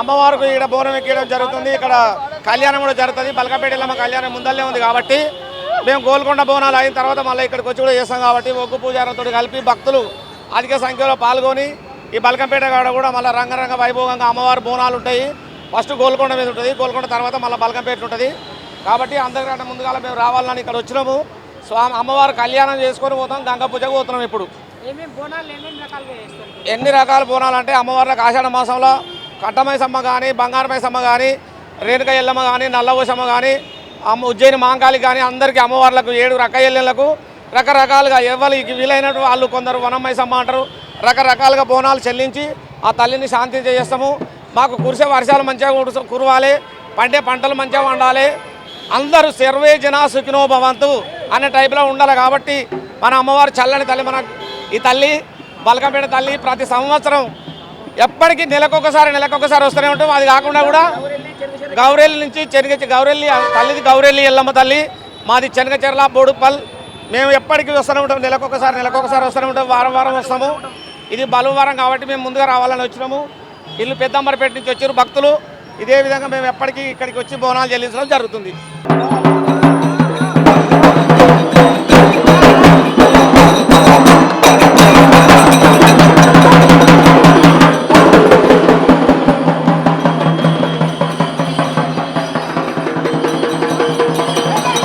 అమ్మవారికి ఇక్కడ బోనం ఎక్కడం జరుగుతుంది. ఇక్కడ కళ్యాణం కూడా జరుగుతుంది. బలకపేట ఎల్లమ్మ కళ్యాణం ముందల్లే ఉంది కాబట్టి మేము గోల్కొండ బోనాలు అయిన తర్వాత మళ్ళీ ఇక్కడికి వచ్చి కూడా చేస్తాం కాబట్టి ఒగ్గు పూజారంతో కలిపి భక్తులు అధిక సంఖ్యలో పాల్గొని ఈ బలకంపేట కాడ కూడా మళ్ళీ రంగరంగ వైభవంగా అమ్మవారి బోనాలు ఉంటాయి. ఫస్ట్ గోల్కొండ మీద ఉంటుంది. గోల్కొండ తర్వాత మళ్ళీ బలకంపేట ఉంటుంది. కాబట్టి అందరికంటే ముందుగా మేము రావాలని ఇక్కడ వచ్చినాము. స్వామి అమ్మవారి కళ్యాణం చేసుకొని పోతాం. గంగ పూజకు పోతున్నాం ఇప్పుడు. ఎన్ని రకాల బోనాలు అంటే అమ్మవార్లకు ఆషాఢ మాసంలో కట్టమైసమ్మ కానీ బంగారమైసమ్మ కానీ రేణుక ఎల్లమ్మ కానీ నల్లవోసమ్మ కానీ అమ్మ ఉజ్జయిని మాంకాళి కానీ అందరికీ అమ్మవార్లకు ఏడు రకయ్యలకు రకరకాలుగా ఎవరికి వీలైనట్టు వాళ్ళు కొందరు వనమైసమ్మ అంటారు. రకరకాలుగా బోనాలు చెల్లించి ఆ తల్లిని శాంతి చేస్తాము మాకు కురిసే వర్షాలు మంచిగా కురవాలి. పండే పంటలు మంచిగా వండాలి. అందరూ సర్వే జనా సుఖినో భవంతు అనే టైప్లో ఉండాలి కాబట్టి మన అమ్మవారు చల్లని తల్లి మన ఈ తల్లి బలకంపేట తల్లి ప్రతి సంవత్సరం ఎప్పటికీ నెలకొకసారి నెలకొకసారి వస్తూనే ఉంటాం. అది కాకుండా కూడా గౌరెల్లి నుంచి చెనగ గౌరెల్లి తల్లిది గౌరెల్లి ఎల్లమ్మ తల్లి. మాది చెనగచెర్ల బోడుపల్. మేము ఎప్పటికీ వస్తూనే ఉంటాం. నెలకొకసారి నెలకొకసారి వస్తూనే ఉంటాం. వారం వారం వస్తాము. ఇది బలువారం కాబట్టి మేము ముందుగా రావాలని వచ్చినాము. ఇల్లు పెద్దంబరపేట నుంచి వచ్చారు భక్తులు. ఇదే విధంగా మేము ఎప్పటికీ ఇక్కడికి వచ్చి బోనాలు చెల్లించడం జరుగుతుంది.